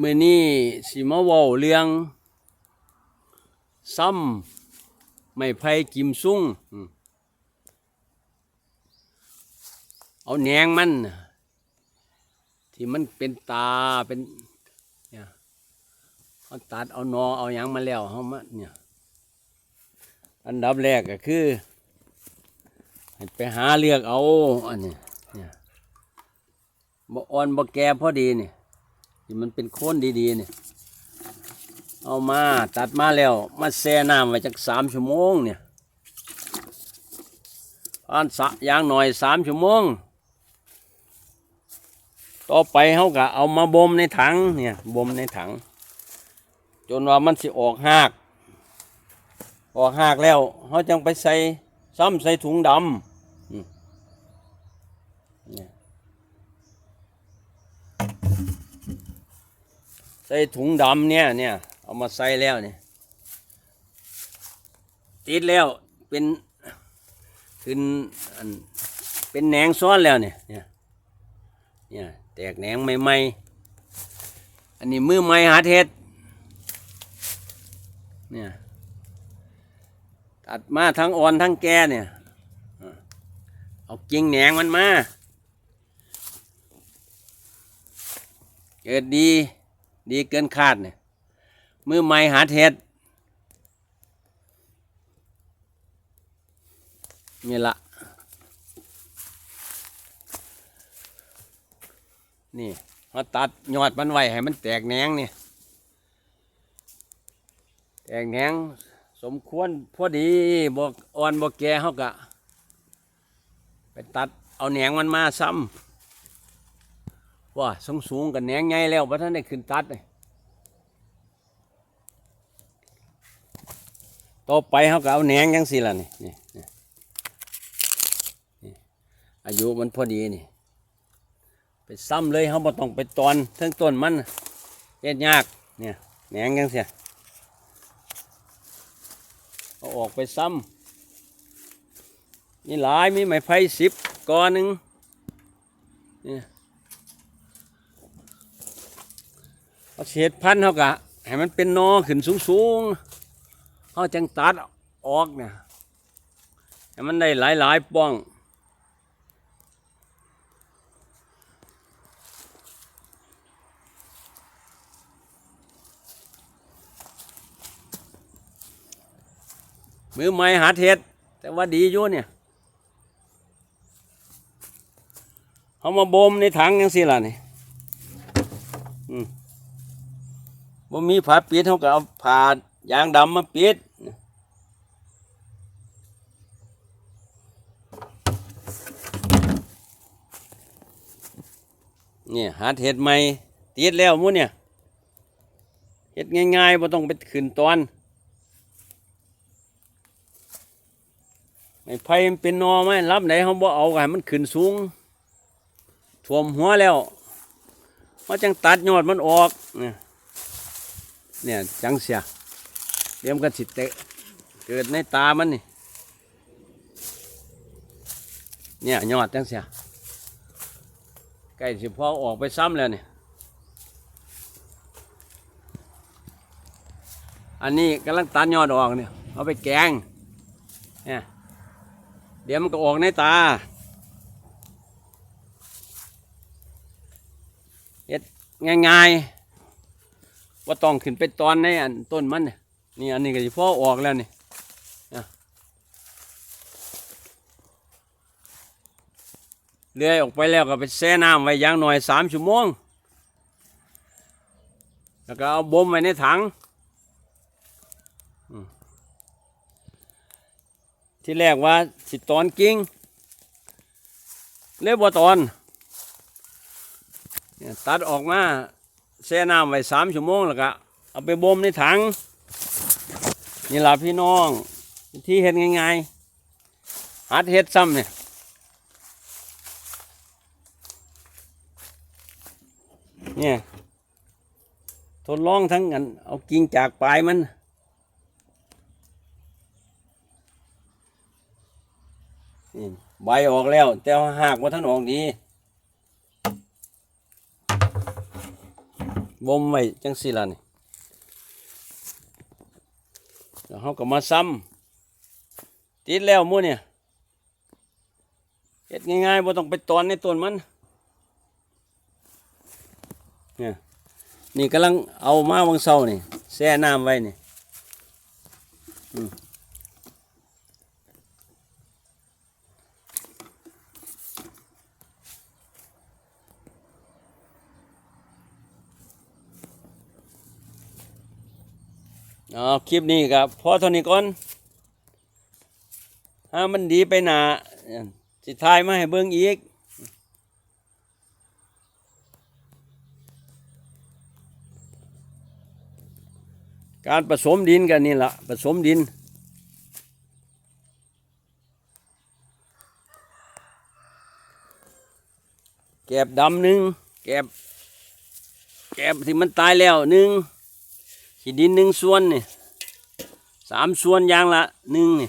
มื่อนี้สิมาว้าเรื่อง ซ้ำไม่ไผ่กิมซุ่งเอาแหนงมัน ที่มันเป็นตาเป็นเนี่ยเอาตัดเอานอเอายังมาแล้วเฮามาเนี่ยอันดับแรกก็คือไปหาเลือกเอาอันนี้เนี่ยบ่อ่อนบ่แก่พอดีเนี่ย ที่มันเป็นโคนดีๆเนี่ยเอามาตัดมาแล้วมาแช่น้ำไว้จักสามชั่วโมงเนี่ยอันสะยางหน่อยสามชั่วโมง ต่อไปเขาก็เอามาบ่มในถังเนี่ยบ่มในถัง จนว่ามันสิออกหาก ออกหากแล้วเขาจังไปใส่ซ้ำใส่ถุงดำอืมเนี่ย ใส่ถุงดำเนี่ยเนี่ยเอามาใส่แล้วเนี่ยติดแล้วเป็นขึ้นอันเป็นแหนงซ้อนแล้วเนี่ยเนี่ยเนี่ยแตกแหนงใหม่ๆอันนี้มือใหม่หาเทศเนี่ยตัดมาทั้งอ่อนทั้งแก่เนี่ยเอากิ่งแหนงมันมาเกิดดี ดีเกินคาดเนี่ยมือใหม่หาเท็ดนี่ละนี่มาตัดยอดมันไว้ให้มันแตกแหนงนี่แตกแหนงสมควรพอดีบอกอ่อนบอกแก่เขากะ ไปตัดเอาแหนงมันมาซ้ำ ว่าสูงสูงกันแหนงใหญ่แล้วพระท่านได้ขึ้นตัดเลยต่อไปเขาก็เอาแหนงยังสิล่ะนี่นี่นี่อายุมันพอดีนี่ไปซ้ำเลยเขาบ่ต้องไปตอนเทั้งต้นมันเฮ็ดยากเนี่ยแหนงยังเสียเอาออกไปซ้ำนี่หลายมีไม้ไผ่สิบก้อนหนึ่งเนี่ย เศษพันธุ์เขากะให้มันเป็นนอขึ้นสูงสูงๆเขาจังตัดออกเนี่ยให้มันได้หลายหลายๆป้องมือใหม่หาเทศแต่ว่าดีอยู่เนี่ยเขามาบ่มในถังยังสิล่ะนี่ บ่มีผ้าปิดเขาก็เอาผ้ายางดำมาปิดเนี่ยหาเห็ดใหม่ติดแล้วหมูเนี่ยเห็ดง่ายๆบ่ต้องไปขึ้นตอนไม่ไผ่มันเป็นนอไหมรับไหนเขาบ่เอาไงมันขึ้นสูงท่วมหัวแล้วเขาจังตัดยอดมันออกเนี่ย เนี่ยจังเสียเดี๋ยวมันสิเตะเกิดในตามันนี่เนี่ยยอดจังเสียใกล้สิพอออกไปซ้ำแล้วเนี่ยอันนี้กำลังตัดยอดออกเนี่ยเอาไปแกงเนี่ยเดี๋ยวมันก็ออกในตาเฮ็ดง่ายๆ ว่าต้องขึ้นไปตอนในอันต้นมันเนี่ยนี่อันนี้ก็จะพอออกแล้วนี่นะเลื่อยออกไปแล้วก็ไปแช่น้ำไว้อย่างหน่อยสามชั่วโมง แล้วก็เอาบ่มไว้ในถัง ที่แรกว่าสิตอนกิ้งเรียกว่าตอนเนี่ยตัดออกมา แช่น้ำไว้สามชั่วโมงแล้วก็เอาไปบ่มในถังนี่ล่ะพี่น้องวิธีเฮ็ดง่ายๆหัดเฮ็ดซ้ำเนี่ยเนี่ยทดลองทั้งกันเอากิ่งจากปลายมันนี่ใบออกแล้ว แต่ว่าหากว่าท่านออกดี บ่มไว้จังซี่ล่ะนี่แล้วเฮาก็มาซ้ำติดแล้วมู่เนี่ยเฮ็ดง่ายๆบ่ต้องไปตอนในต้นมันเนี่ยนี่กำลังเอามาวังเศร้านี่แช่น้ำไว้นี่ เอาคลิปนี้ครับพอเท่านี้ก่อนถ้ามันดีไปหนาสิทายมาให้เบิ่งอีกการผสมดินกันนี่ละผสมดิน แกบดำหนึ่งแกบ แกบที่มันตายแล้วหนึ่ง ขีดินหนึ่งส่วนนี่สามส่วนยางละหนึ่งนี่